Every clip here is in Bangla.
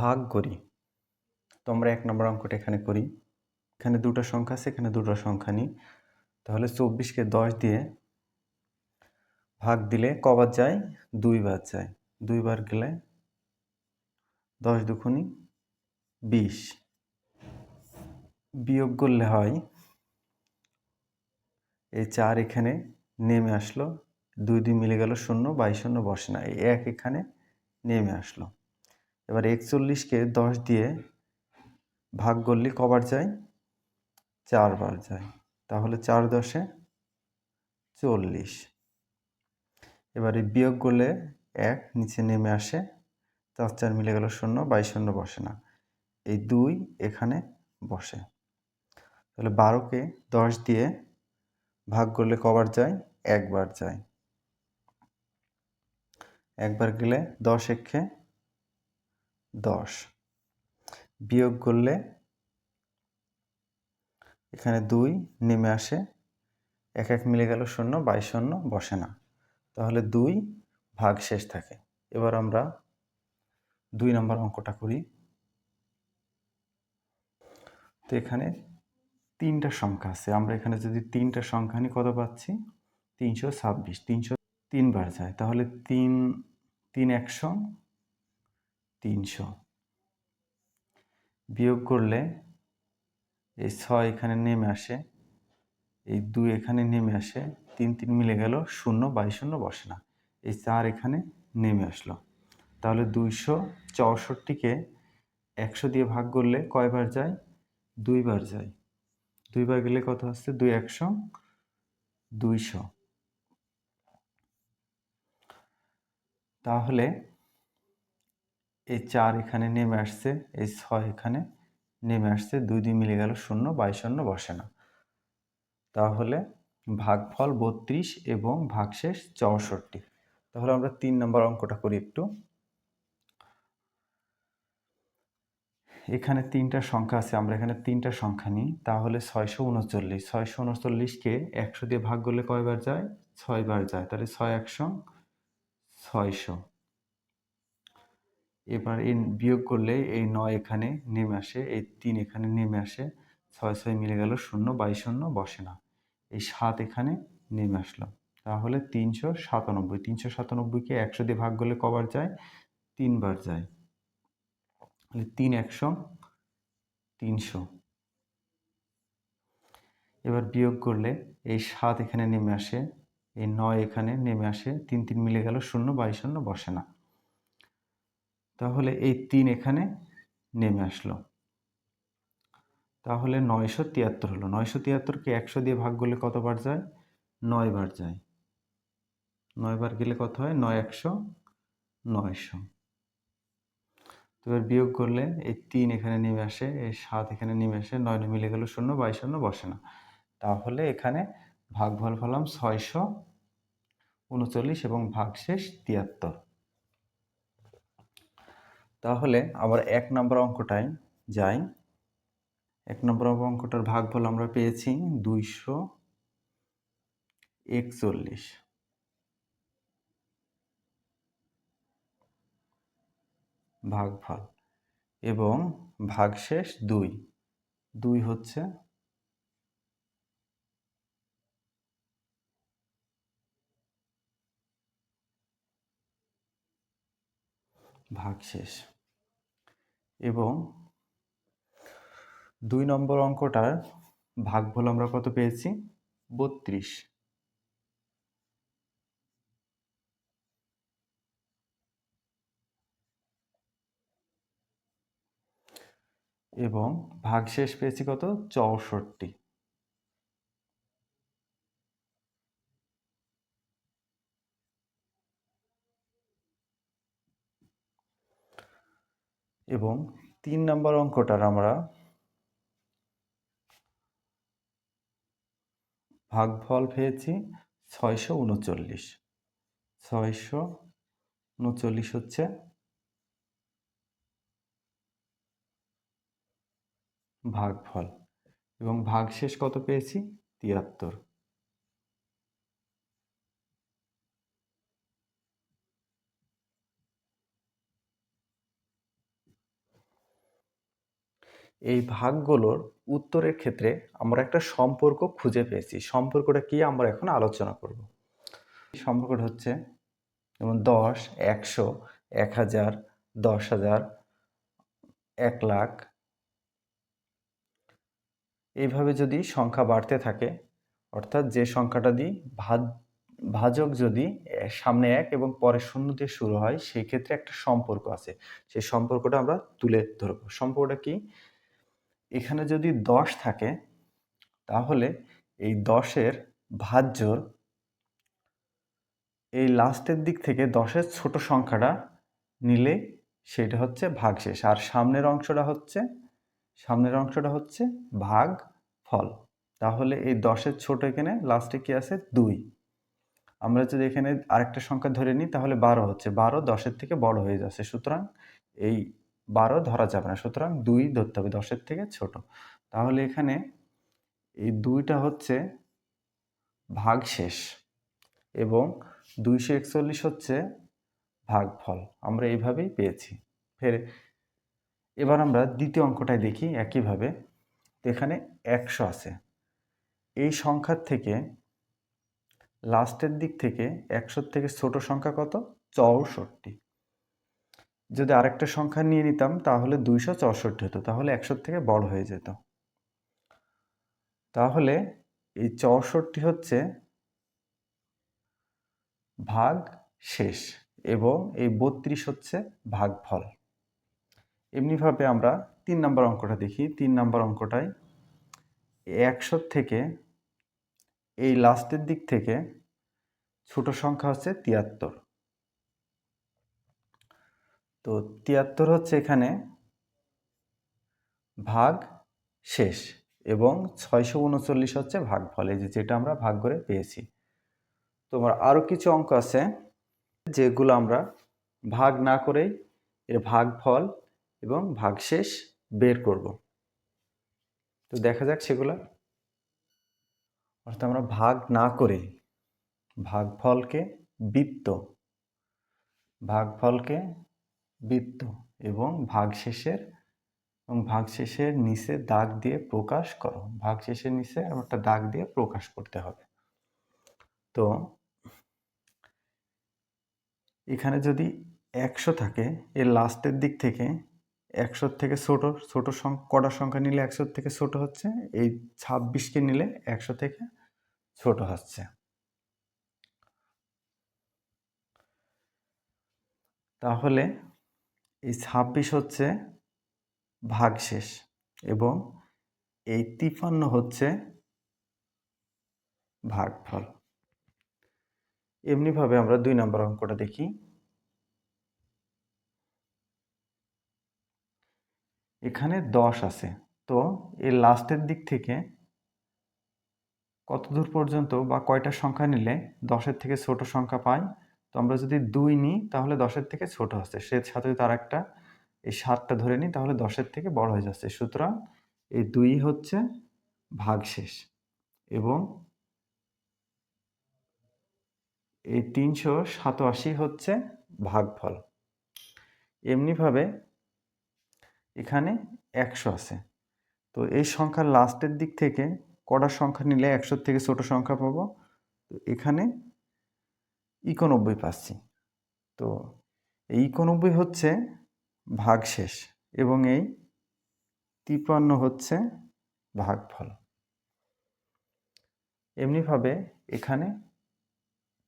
ভাগ করি। তো আমরা এক নম্বর অঙ্কটা এখানে করি। এখানে দুটো সংখ্যা আছে, এখানে দুটো সংখ্যা নিই। তাহলে চব্বিশকে দশ দিয়ে ভাগ দিলে কবার যায়? দুইবার যায়। দুইবার গেলে দশ দুখুনি বিশ। বিয়োগ করলে হয়, এই চার এখানে নেমে আসলো। দুই দুই মিলে গেল শূন্য, বাই শূন্য বসে না। এই এক এখানে নেমে আসলো। এবার একচল্লিশকে দশ দিয়ে ভাগ করলে কবার যায়? চারবার যায়। তাহলে চার দশে চল্লিশ। এবারে বিয়োগ করলে এক, নিচে নেমে আসে। চার চার মিলে গেল শূন্য, বাই শূন্য বসে না। এই দুই এখানে বসে। তাহলে বারোকে দশ দিয়ে ভাগ করলে কবার যায়? একবার যায়। একবার গেলে দশ একে দশ। বিয়োগ করলে এখানে দুই নেমে আসে। এক এক মিলে গেল শূন্য বাইশ শূন্য বসে না। তাহলে দুই ভাগ শেষ থাকে। এবার আমরা দুই নম্বর অঙ্কটা করি। তো এখানে তিনটা সংখ্যা আছে। আমরা এখানে যদি তিনটা সংখ্যা নিই, কত পাচ্ছি? তিনশো ছাব্বিশ। তিনশো তিনবার যায়। তাহলে তিন তিন একশো তিনশো। বিয়োগ করলে এই ছয় এখানে নেমে আসে, এই দুই এখানে নেমে আসে, তিন তিন মিলে গেল, শূন্য বাইশ শূন্য বসে না। এই চার এখানে নেমে আসলো। তাহলে দুইশো চৌষট্টিকে একশো দিয়ে ভাগ করলে কয়বার যায়? দুইবার যায়। দুইবার গেলে কত হচ্ছে দুই একশো, দুইশো। তাহলে এই চার এখানে নেমে আসছে, এই ছয় এখানে নেমে আসছে, দুই দুই মিলে গেল শূন্য বাইশ শূন্য বসে না। তাহলে ভাগফল বত্রিশ এবং ভাগশেষ চৌষট্টি। তাহলে আমরা তিন নম্বর অঙ্কটা করি একটু। এখানে তিনটা সংখ্যা আছে, আমরা এখানে তিনটা সংখ্যা নিই। তাহলে ছয়শো উনচল্লিশ, ছয়শো উনচল্লিশকে একশো দিয়ে ভাগ করলে কয়বার যায়? ছয়বার যায়, তাহলে ছয় একশো, ছয়শো। এবার এই বিয়োগ করলে এই নয় এখানে নেমে আসে, এই তিন এখানে নেমে আসে, ছয় ছয় মিলে গেল শূন্য বাইশ শূন্য বসে না। এই সাত এখানে নেমে আসলো। তাহলে তিনশো সাতানব্বই, তিনশো সাতানব্বইকে একশো দিয়ে ভাগ করলে কবার যায়? তিনবার যায়। তাহলে তিন একশো, তিনশো। এবার বিয়োগ করলে এই সাত এখানে নেমে আসে, এই নয় এখানে নেমে আসে, তিন তিন মিলে গেল শূন্য বাইশ শূন্য বসে না। তাহলে এই তিন এখানে নেমে আসলো। তাহলে নয়শো তিয়াত্তর হলো। নয়শো তিয়াত্তরকে একশো দিয়ে ভাগ করলে কতবার যায়? নয় বার যায়। নয় বার গেলে কত হয়? নয় একশো নয়শো। তো এবার বিয়োগ করলে এই তিন এখানে নেমে আসে, এই সাত এখানে নেমে আসে, নয় মিলে গেল শূন্য বাইশ শূন্য বসে না। তাহলে এখানে ভাগফল ফলাম ছয়শো উনচল্লিশ এবং ভাগশেষ তিয়াত্তর। তাহলে আবার এক নম্বর অঙ্কটায় যাই। এক নম্বর অঙ্কটার ভাগফল আমরা পেয়েছি দুইশো একচল্লিশ। ভাগফল এবং ভাগশেষ দুই। দুই হচ্ছে ভাগশেষ। এবং দুই নম্বর অঙ্কটার ভাগফল আমরা কত পেয়েছি? বত্রিশ। এবং ভাগ শেষ পেয়েছি কত? চৌষট্টি। এবং তিন নম্বর অঙ্কটার আমরা ভাগফল পেয়েছি ছয়শো উনচল্লিশ। ছয়শো উনচল্লিশ হচ্ছে ভাগফল এবং ভাগশেষ কত পেয়েছি? তিয়াত্তর। এই ভাগগুলোর উত্তরের ক্ষেত্রে আমরা একটা সম্পর্ক খুঁজে পেয়েছি। সম্পর্কটা কি? আমরা এখন আলোচনা করব। সম্পর্কটা হচ্ছে যেমন দশ, একশো, এক হাজার, দশ হাজার, এক লাখ। এইভাবে যদি সংখ্যা বাড়তে থাকে, অর্থাৎ যে সংখ্যাটা দিই ভাজ ভাজক যদি সামনে এক এবং পরে শূন্য দিয়ে শুরু হয়, সেই ক্ষেত্রে একটা সম্পর্ক আছে। সেই সম্পর্কটা আমরা তুলে ধরবো। সম্পর্কটা কি? এখানে যদি দশ থাকে, তাহলে এই দশের ভাজ্যর এই লাস্টের দিক থেকে দশের ছোট সংখ্যাটা নিলে সেটা হচ্ছে ভাগশেষ। আর সামনের অংশটা হচ্ছে, সামনের অংশটা হচ্ছে ভাগ ফল। তাহলে এই দশের ছোট এখানে, লাস্টে কি আছে? দুই। আমরা যদি এখানে আরেকটা সংখ্যা ধরে নিই, তাহলে বারো হচ্ছে। বারো দশের থেকে বড় হয়ে যাচ্ছে। সুতরাং এই বারো ধরা যাবে না। সুতরাং দুই ধরতে হবে, দশের থেকে ছোট। তাহলে এখানে এই দুইটা হচ্ছে ভাগশেষ এবং দুইশো একচল্লিশ হচ্ছে ভাগফল। আমরা এইভাবেই পেয়েছি। ফের এবার আমরা দ্বিতীয় অঙ্কটায় দেখি একইভাবে। এখানে একশো আছে। এই সংখ্যার থেকে লাস্টের দিক থেকে একশোর থেকে ছোট সংখ্যা কত? চৌষট্টি। যদি আরেকটা সংখ্যা নিয়ে নিতাম, তাহলে দুইশো চৌষট্টি হতো। তাহলে একশোর থেকে বড় হয়ে যেত। তাহলে এই চৌষট্টি হচ্ছে ভাগ শেষ এবং এই বত্রিশ হচ্ছে ভাগফল। এমনিভাবে আমরা তিন নম্বর অঙ্কটা দেখি। তিন নম্বর অঙ্কটায় একশো থেকে এই লাস্টের দিক থেকে ছোট সংখ্যা হচ্ছে তিয়াত্তর। তো তিয়াত্তর হচ্ছে এখানে ভাগ শেষ এবং ছয়শো উনচল্লিশ হচ্ছে ভাগ ফলে যে যেটা আমরা ভাগ করে পেয়েছি। তোমার আরও কিছু অঙ্ক আছে যেগুলো আমরা ভাগ না করেই এর ভাগ ফল এবং ভাগশেষ বের করব। তো দেখা যাক সেগুলো। অর্থাৎ আমরা ভাগ না করে ভাগফলকে বৃত্ত, ভাগফলকে বৃত্ত এবং ভাগশেষের এবং ভাগশেষের নিচে দাগ দিয়ে প্রকাশ করো। ভাগশেষের নিচে একটা দাগ দিয়ে প্রকাশ করতে হবে। তো এখানে যদি একশো থাকে, এর লাস্টের দিক থেকে একশোর থেকে ছোটো ছোটো কটা সংখ্যা নিলে একশোর থেকে ছোট হচ্ছে? এই ছাব্বিশকে নিলে একশো থেকে ছোট হচ্ছে। তাহলে এই ছাব্বিশ হচ্ছে ভাগশেষ এবং এই তিপান্ন হচ্ছে ভাগফল। এমনিভাবে আমরা দুই নম্বর অঙ্কটা দেখি। এখানে দশ আছে। তো এর লাস্টের দিক থেকে কত দূর পর্যন্ত বা কয়টা সংখ্যা নিলে দশের থেকে ছোট সংখ্যা পাই? তো আমরা যদি দুই নিই, তাহলে দশের থেকে ছোট হচ্ছে সে সাথে তার একটা এই সাতটা ধরে নিই, তাহলে দশের থেকে বড় হয়ে যাচ্ছে। সুতরাং এই দুই হচ্ছে ভাগশেষ এবং এই তিনশো সাতাশি হচ্ছে ভাগফল। এমনিভাবে এখানে একশো আছে। তো এই সংখ্যার লাস্টের দিক থেকে কটা সংখ্যা নিলে একশোর থেকে ছোট সংখ্যা পাবো? তো এখানে ইকোনব্বই পাচ্ছি। তো এই ইকোনব্বই হচ্ছে ভাগশেষ এবং এই তিপ্পান্ন হচ্ছে ভাগফল। এমনিভাবে এখানে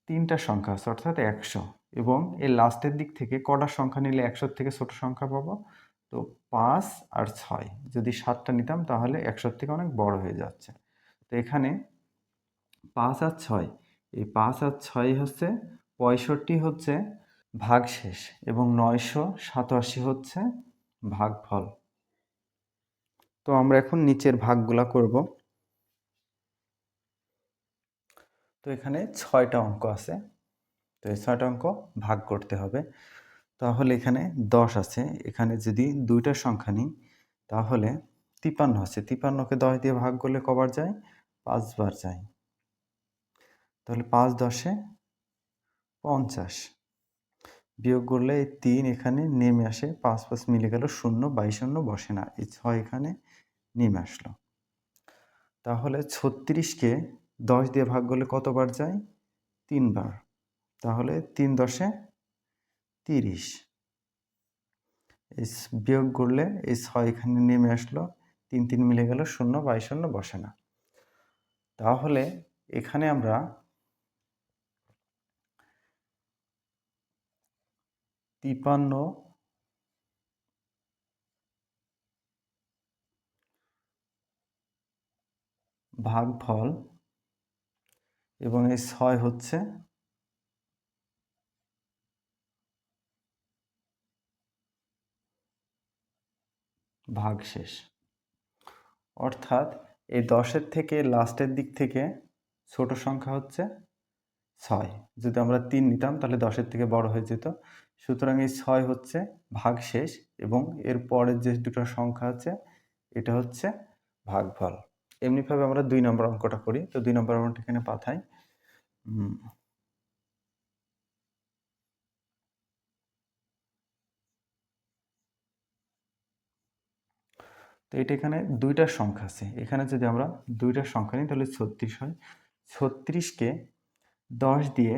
তিনটা সংখ্যা আছে, অর্থাৎ একশো এবং এর লাস্টের দিক থেকে কটার সংখ্যা নিলে একশোর থেকে ছোট সংখ্যা পাবো? তো পাঁচ আর ছয়, যদি সাতটা নিতাম তাহলে একশোর থেকে অনেক বড় হয়ে যাচ্ছে। তো এখানে পাঁচ আর ছয় এই পাঁচ আর ছয় হচ্ছে পঁয়ষট্টি হচ্ছে ভাগশেষ এবং নয়শো সাতাশি হচ্ছে ভাগফল। তো আমরা এখন নিচের ভাগগুলা করব। তো এখানে ছয়টা অঙ্ক আছে। তো এই ছয়টা অঙ্ক ভাগ করতে হবে। তাহলে এখানে দশ আছে। এখানে যদি দুইটা সংখ্যা নিই, তাহলে তিপান্ন আছে। তিপান্নকে দশ দিয়ে ভাগ করলে কবার যায়? পাঁচবার যায়। তাহলে পাঁচ দশে পঞ্চাশ। বিয়োগ করলে এই তিন এখানে নেমে আসে, পাঁচ পাঁচ মিলে গেল শূন্য, বাইশ শূন্য বসে না, এই ছয় এখানে নেমে আসলো। তাহলে ছত্রিশকে দশ দিয়ে ভাগ করলে কতবার যায়? তিনবার। তাহলে তিন দশে তিরিশ। এই বিয়োগ করলে এই ছয় এখানে নেমে আসলো, তিন তিন মিলে গেল শূন্য, বাইশ শূন্য বসে না। তাহলে এখানে আমরা তিপান্ন। ভাগফল। এবং এই ছয় হচ্ছে ভাগশেষ। অর্থাৎ এই দশের থেকে লাস্টের দিক থেকে ছোট সংখ্যা হচ্ছে ছয়। যদি আমরা তিন নিতাম, তাহলে দশের থেকে বড় হয়ে যেত। সুতরাং এই ছয় হচ্ছে ভাগশেষ এবং এর পরের যে দুটো সংখ্যা আছে, এটা হচ্ছে ভাগফল। এমনিভাবে আমরা দুই নম্বর অঙ্কটা করি, তো দুই নম্বর অঙ্কটা এখানে পাঠাই তো এটা এখানে দুইটার সংখ্যা আছে। এখানে যদি আমরা দুইটার সংখ্যা নিই, তাহলে ছত্রিশ হয়। ছত্রিশকে দশ দিয়ে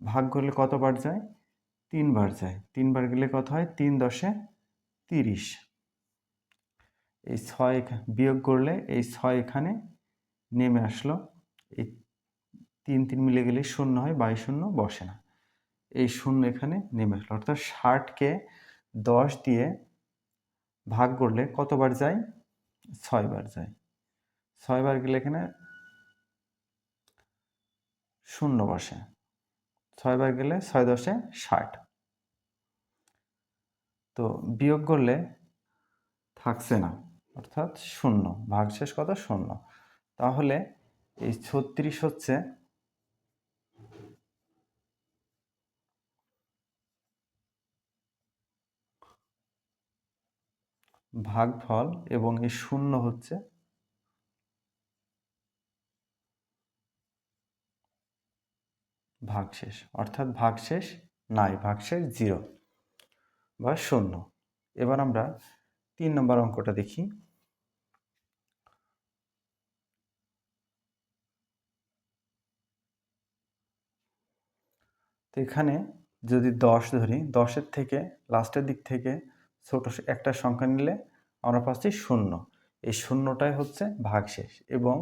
ভাগ করলে কত কতবার যায়? তিনবার যায়। তিনবার গেলে কত হয়? তিন দশে তিরিশ। এই ছয় বিয়োগ করলে এই ছয় এখানে নেমে আসলো। এই তিন তিন মিলে গেলে শূন্য হয় বাইশ শূন্য বসে না। এই শূন্য এখানে নেমে আসলো। অর্থাৎ ষাটকে দশ দিয়ে ভাগ করলে কতবার যায়? ছয়বার যায়। ছয়বার গেলে এখানে শূন্য বসে। ছয়বার গেলে ছয় দশে ষাট। তো বিয়োগ করলে থাকছে না, অর্থাৎ শূন্য, ভাগশেষ কত? শূন্য। তাহলে এই ছত্রিশ হচ্ছে ভাগফল এবং এই শূন্য হচ্ছে ভাগশেষ, অর্থাৎ ভাগশেষ নাই, ভাগশেষ জিরো। বা শূন্য। এবার আমরা তিন নম্বর অঙ্কটা দেখি। তো এখানে যদি দশ ধরি, দশের থেকে লাস্টের দিক থেকে ছোট একটা সংখ্যা নিলে আমরা পাচ্ছি শূন্য। এই শূন্যটাই হচ্ছে ভাগশেষ এবং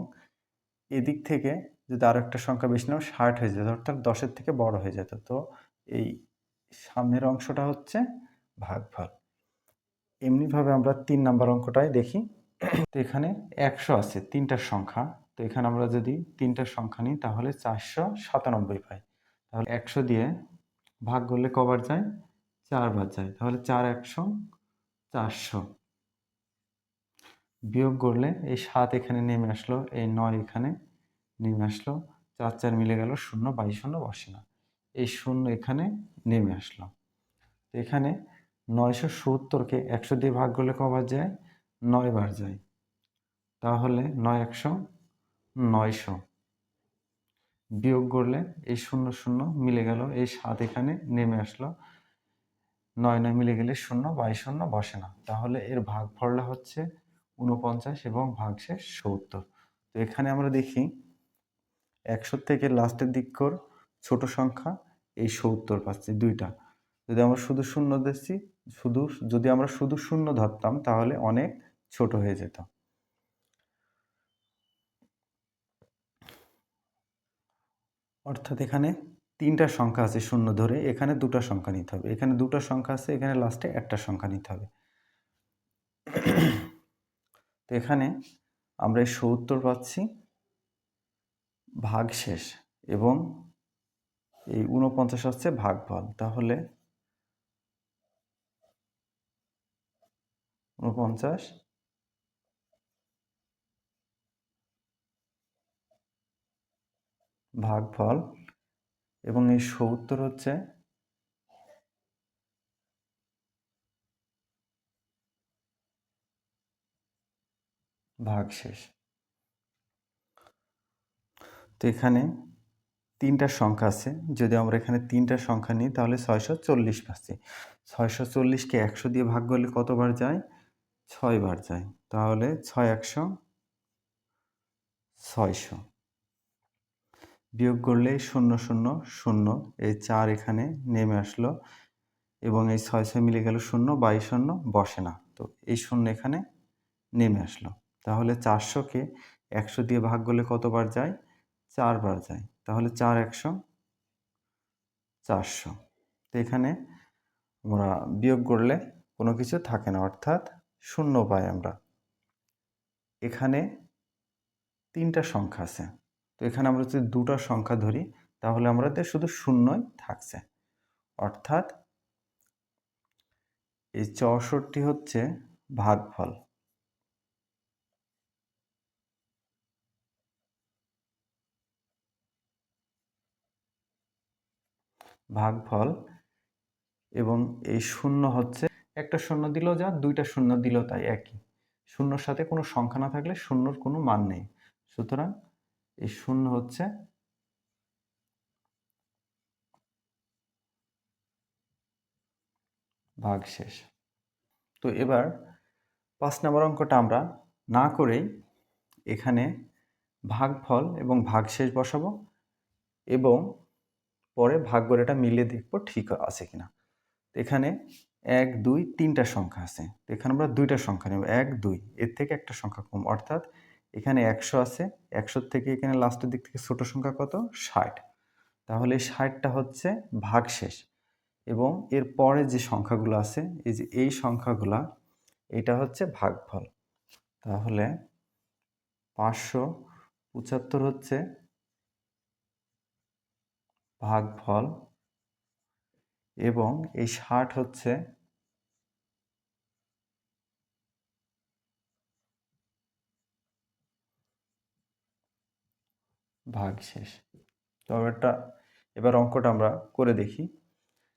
এদিক থেকে যদি আরও একটা সংখ্যা বেশি নাও, ষাট হয়ে যেত, অর্থাৎ দশের থেকে বড় হয়ে যেত। তো এই সামনের অংশটা হচ্ছে ভাগফল এমনিভাবে আমরা তিন নাম্বার অঙ্কটাই দেখি। তো এখানে একশো আছে, তিনটার সংখ্যা। তো এখানে আমরা যদি তিনটার সংখ্যা নিই, তাহলে চারশো সাতানব্বই পাই। তাহলে একশো দিয়ে ভাগ করলে কবার যায়? চারবার যায়। তাহলে চার একশো, চারশো। বিয়োগ করলে এই সাত এখানে নেমে আসলো, এই নয় এখানে নেমে আসলো, চার চার মিলে গেল, শূন্য, বাইশ শূন্য, বসে না। এই শূন্য এখানে নেমে আসলো। এখানে নয়শো সত্তরকে একশো দিয়ে ভাগ করলে কবার যায়? নয় বার যায়। তাহলে নয় একশো, নয়শো। বিয়োগ করলে এই শূন্য শূন্য মিলে গেল, এই সাত এখানে নেমে আসলো। নয় নয় মিলে গেলে শূন্য বাইশ শূন্য বসে না। তাহলে এর ভাগফলটা হচ্ছে উনপঞ্চাশ এবং ভাগশেষ সত্তর। তো এখানে আমরা দেখি একশো থেকে লাস্টের দিক কর, ছোট সংখ্যা, এই সত্তর পাচ্ছি দুইটা। যদি আমরা শুধু শূন্য দিচ্ছি শুধু, যদি আমরা শুধু শূন্য ধরতাম, তাহলে অনেক ছোট হয়ে যেত। অর্থাৎ এখানে তিনটা সংখ্যা আছে শূন্য ধরে, এখানে দুটা সংখ্যা নিতে হবে। এখানে দুটো সংখ্যা আছে, এখানে লাস্টে একটা সংখ্যা নিতে হবে। তো এখানে আমরা এই সত্তর পাচ্ছি ভাগ শেষ এবং এই উনপঞ্চাশ হচ্ছে ভাগফল। তাহলে উনপঞ্চাশ ভাগফল। এবং এই সত্তর হচ্ছে ভাগশেষ। তো এখানে তিনটা সংখ্যা আছে। যদি আমরা এখানে তিনটা সংখ্যা নিই, তাহলে ছয়শো চল্লিশ পাচ্ছি। ছয়শো চল্লিশকে একশো দিয়ে ভাগ করলে কতবার যায়? ছয়বার যায়। তাহলে ছয় একশো ছয়শো। বিয়োগ করলে শূন্য শূন্য শূন্য। এই চার এখানে নেমে আসলো এবং এই ছয় ছয় মিলে গেল শূন্য, বাইশ শূন্য, বসে না। তো এই শূন্য এখানে নেমে আসলো। তাহলে চারশোকে একশো দিয়ে ভাগ করলে কতবার যায়? চারবার যায়। তাহলে চার একশো চারশো। তো এখানে আমরা বিয়োগ করলে কোনো কিছু থাকে না। অর্থাৎ শূন্য পাই আমরা। এখানে তিনটা সংখ্যা আছে। তো এখানে আমরা যদি দুটা সংখ্যা ধরি, তাহলে আমাদের শুধু শূন্যই থাকছে। অর্থাৎ এই চৌষট্টি হচ্ছে ভাগফল। ভাগফল এবং এই শূন্য হচ্ছে একটা শূন্য দিল যা, দুইটা শূন্য দিল তাই একই। শূন্যর সাথে কোনো সংখ্যা না থাকলে শূন্যর কোনো মান নেই। সুতরাং এই শূন্য হচ্ছে ভাগশেষ। তো এবার পাঁচ নম্বর অঙ্কটা আমরা না করেই এখানে ভাগফল এবং ভাগশেষ বসাবো এবং পরে ভাগ করে এটা মিলিয়ে দেখব ঠিক আছে কিনা। এখানে এক, দুই, তিনটা সংখ্যা আছে। তো এখানে আমরা দুইটা সংখ্যা নেব। এক, দুই। এর থেকে একটা সংখ্যা কম। অর্থাৎ এখানে একশো আছে। একশোর থেকে এখানে লাস্টের দিক থেকে ছোট সংখ্যা কত? ষাট। তাহলে ষাটটা হচ্ছে ভাগশেষ। এবং এর পরে যে সংখ্যাগুলো আছে, এই যে এই সংখ্যাগুলা, এটা হচ্ছে ভাগফল। তাহলে পাঁচশো পঁচাত্তর হচ্ছে ভাগফল এবং এই ষাট হচ্ছে ভাগ শেষ তো এটা এবার অঙ্কটা আমরা করে দেখি।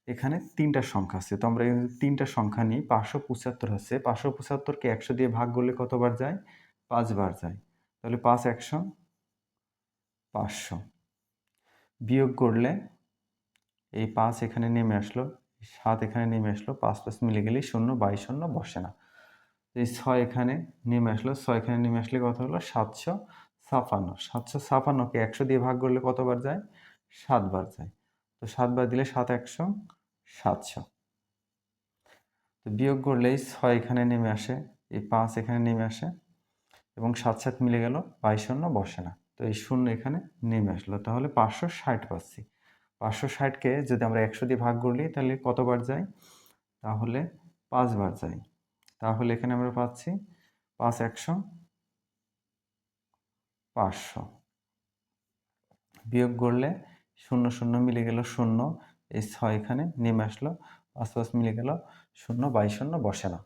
এখানে তিনটা সংখ্যা আছে, তো আমরা তিনটা সংখ্যা নিই। পাঁচশো পঁচাত্তর হচ্ছে পাঁচশো পঁচাত্তরকে একশো দিয়ে ভাগ করলে কতবার যায়? পাঁচবার যায়। তাহলে পাঁচ একশো, পাঁচশো। বিয়োগ করলে এই পাঁচ এখানে নেমে আসলো সাত এখানে নেমে আসলো, পাঁচ পাঁচ মিলে গেলে শূন্য বাইশ শূন্য বসে না। এই ছয় এখানে নেমে আসলো, ছয় এখানে নেমে আসলে কত হলো সাতশো ছাপান্ন। সাতশো ছাপান্নকে একশো দিয়ে ভাগ করলে কতবার যায়? সাতবার যায়। তো সাতবার দিলে সাত একশো সাতশো। তো বিয়োগ করলেই ছয় এখানে নেমে আসে, এই পাঁচ এখানে নেমে আসে এবং সাত সাত মিলে গেল বাইশ শূন্য বসে না। তো এই শূন্য এখানে নেমে আসলো। তাহলে পাঁচশো ষাট পাচ্ছি। পাঁচশো ষাটকে যদি আমরা একশো দিয়ে ভাগ করলি তাহলে কতবার যাই তাহলে পাঁচবার যাই তাহলে এখানে আমরা পাচ্ছি পাঁচ একশো পাঁচশো। বিয়োগ করলে শূন্য শূন্য মিলে গেল শূন্য। এই ছয় এখানে নেমে আসলো, পাঁচ পাঁচ মিলে গেল শূন্য বাইশ শূন্য বসে না।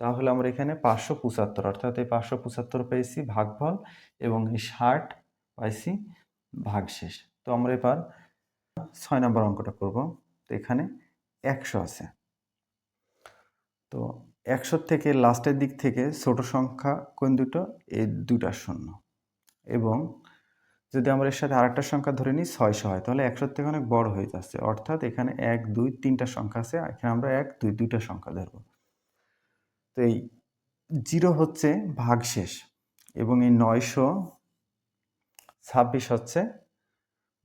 তাহলে আমরা এখানে পাঁচশো পঁচাত্তর, অর্থাৎ এই পাঁচশো পঁচাত্তর পেয়েছি ভাগফল এবং এই ষাট পাইছি ভাগশেষ। তো আমরা এবার ছয় নম্বর অঙ্কটা করব। তো এখানে একশো আছে। তো একশোর থেকে লাস্টের দিক থেকে ছোট সংখ্যা কোন দুটো? এই দুটা শূন্য। এবং যদি আমরা এর সাথে আরেকটা সংখ্যা ধরে নিই, ছয়শো হয়। তাহলে একশোর থেকে অনেক বড় হয়ে যাচ্ছে। অর্থাৎ এখানে এক, দুই, তিনটা সংখ্যা আছে। এখানে আমরা এক, দুই, দুইটা সংখ্যা ধরব। তো এই জিরো হচ্ছে ভাগশেষ এবং এই নয়শো ছাব্বিশ হচ্ছে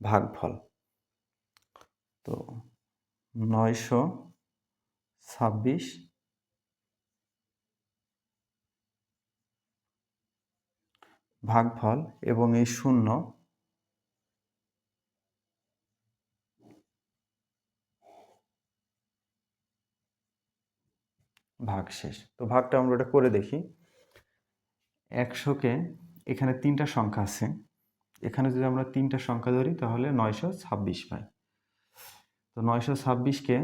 ভাগফল। তো নয়শো ছাব্বিশ। ভাগফল এবং এই শূন্য। ভাগ শেষ তো ভাগটা আমরা ওটা করে দেখি। একশোকে এখানে তিনটা সংখ্যা আছে। এখানে যদি আমরা তিনটা সংখ্যা ধরি তাহলে নয়শো ছাব্বিশ পাই। তো নয়শো ছাব্বিশকে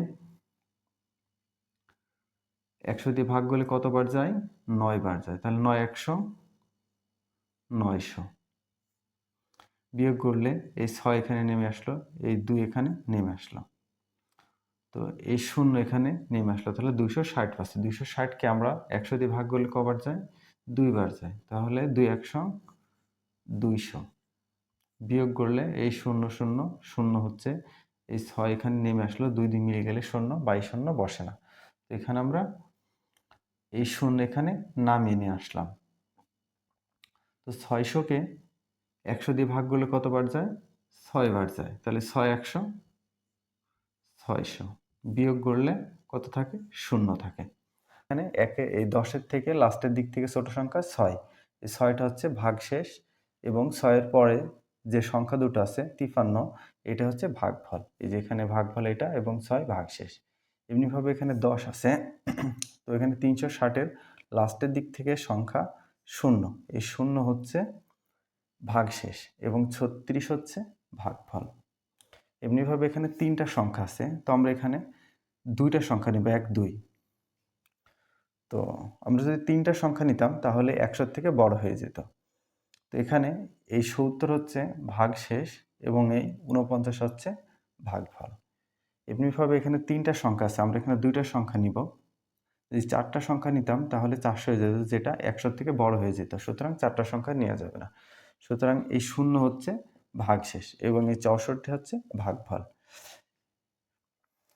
একশো দিয়ে ভাগ করলে কতবার যায়? নয় বার যায়। তাহলে নয় একশো, নয়শো। বিয়োগ করলে এই ছয় এখানে নেমে আসলো, এই দুই এখানে নেমে আসলো। তো এই শূন্য এখানে নেমে আসলো, তাহলে দুইশো ষাট পাচ্ছে। দুইশো ষাটকে আমরা একশো দিয়ে ভাগ করলে কবার যায়? দুইবার যায়। তাহলে দুই একশো, দুইশো। বিয়োগ করলে এই শূন্য শূন্য শূন্য হচ্ছে এই ছয় এখানে নেমে আসলো, দুই দুই মিলে গেলে শূন্য, বাই শূন্য বসে না। তো এখানে আমরা এই শূন্য এখানে নামিয়ে নিয়ে আসলাম। তো ছয়শোকে একশো দিয়ে ভাগ করলে কতবার যায়? ছয় বার যায়। তাহলে ছয় একশো, ছয়শো বিয়োগ করলে কত থাকে? শূন্য থাকে। এখানে একে, এই দশের থেকে লাস্টের দিক থেকে ছোট সংখ্যা ছয়। এই ছয়টা হচ্ছে ভাগশেষ এবং ছয়ের পরে যে সংখ্যা দুটো আছে, তিপান্ন, এটা হচ্ছে ভাগফল। এই যে এখানে ভাগফল এটা এবং ছয় ভাগশেষ। এমনিভাবে এখানে দশ আছে, তো এখানে তিনশো ষাটের লাস্টের দিক থেকে সংখ্যা শূন্য। এই শূন্য হচ্ছে ভাগশেষ এবং ছত্রিশ হচ্ছে ভাগফল। এমনিভাবে এখানে তিনটা সংখ্যা আছে, তো আমরা এখানে দুইটা সংখ্যা নিব, এক, দুই। তো আমরা যদি তিনটা সংখ্যা নিতাম, তাহলে একশোর থেকে বড় হয়ে যেত। তো এখানে এই সত্তর হচ্ছে ভাগশেষ এবং এই উনপঞ্চাশ হচ্ছে ভাগফল। এমনিভাবে এখানে তিনটা সংখ্যা আছে, আমরা এখানে দুইটা সংখ্যা নিব। যদি চারটা সংখ্যা নিতাম, তাহলে চারশো হয়ে যেত, যেটা একশোর থেকে বড় হয়ে যেত। সুতরাং চারটা সংখ্যা নেওয়া যাবে না। সুতরাং এই শূন্য হচ্ছে ভাগশেষ এবং এই চৌষট্টি হচ্ছে ভাগফল।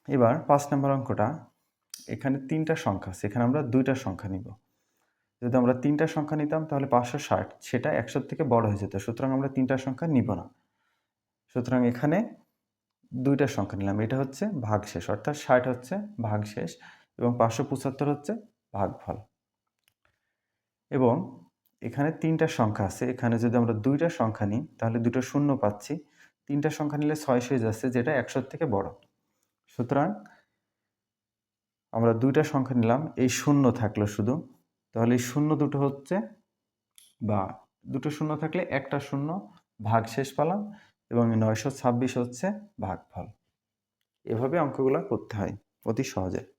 এবার পাঁচ নম্বর অঙ্কটা, এখানে তিনটা সংখ্যা আছে, এখানে আমরা দুইটা সংখ্যা নিব। যদি আমরা তিনটা সংখ্যা নিতাম, তাহলে পাঁচশো ষাট, সেটা একশোর থেকে বড় হয়ে যেত। সুতরাং আমরা তিনটা সংখ্যা নিব না। সুতরাং এখানে দুইটা সংখ্যা নিলাম। এটা হচ্ছে ভাগশেষ, অর্থাৎ ষাট হচ্ছে ভাগশেষ এবং পাঁচশো পঁচাত্তর হচ্ছে ভাগফল। এবং এখানে তিনটা সংখ্যা আছে। এখানে যদি আমরা দুইটা সংখ্যা নিই, তাহলে দুটো শূন্য পাচ্ছি। তিনটা সংখ্যা নিলে ছয়শো হয়ে যাচ্ছে, যেটা একশোর থেকে বড়। সুতরাং আমরা দুইটা সংখ্যা নিলাম। এই শূন্য থাকল শুধু। তাহলে শূন্য দুটো হচ্ছে বা দুটো শূন্য থাকলে একটা শূন্য ভাগ শেষ পালাম এবং নয়শো ছাব্বিশ হচ্ছে ভাগফল। এভাবে অঙ্কগুলো করতে হয় অতি সহজে।